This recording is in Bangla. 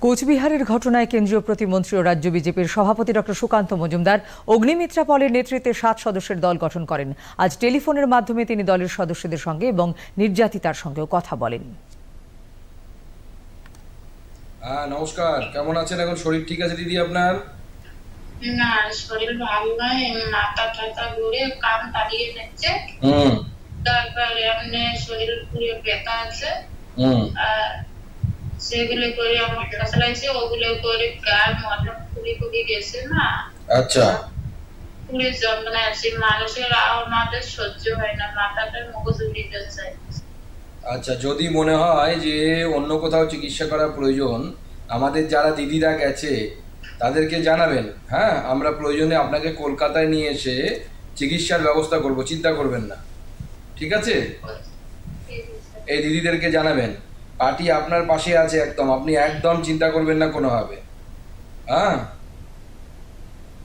কোচবিহারের ঘটনায় কেন্দ্রীয় প্রতিমন্ত্রী ও রাজ্য বিজেপির সভাপতি ডক্টর সুকান্ত মজুমদার অগ্নিমিত্রা পলের নেতৃত্বে সাত সদস্যের দল গঠন করেন। আজ টেলিফোনের মাধ্যমে তিনি দলের সদস্যদের সঙ্গে এবং নির্যাতিতার সঙ্গেও কথা বলেন। হ্যাঁ নমস্কার। কেমন আছেন এখন? শরীর ঠিক আছে দিদি আপনার? না শরীর ভালো নয়। মাথা টাথা ঘুরে কান নিচ্ছে হুম। তারপরে এমনি শরীর পুরো ব্যথা আছে। সেগুলো করে আমার ফসলাইছে ওগুলো করে গার মধ্যে ফুলি ফুলি গেছে না। আচ্ছা। পুরো যন্ত্রণা আছে মানুষের আমাদের সহ্য হয় না মাথাটা মগজ আচ্ছা যদি মনে হয় যে অন্য কোথাও চিকিৎসা করা প্রয়োজন আমাদের যারা দিদিরা গেছে তাদেরকে জানাবেন। হ্যাঁ আমরা প্রয়োজনে আপনাকে কলকাতায় নিয়ে এসে চিকিৎসার ব্যবস্থা করব চিন্তা করবেন না। ঠিক আছে। এই দিদিদেরকে জানাবেন। পার্টি আপনার পাশে আছে একদম। আপনি একদম চিন্তা করবেন না কোনোভাবে। হ্যাঁ?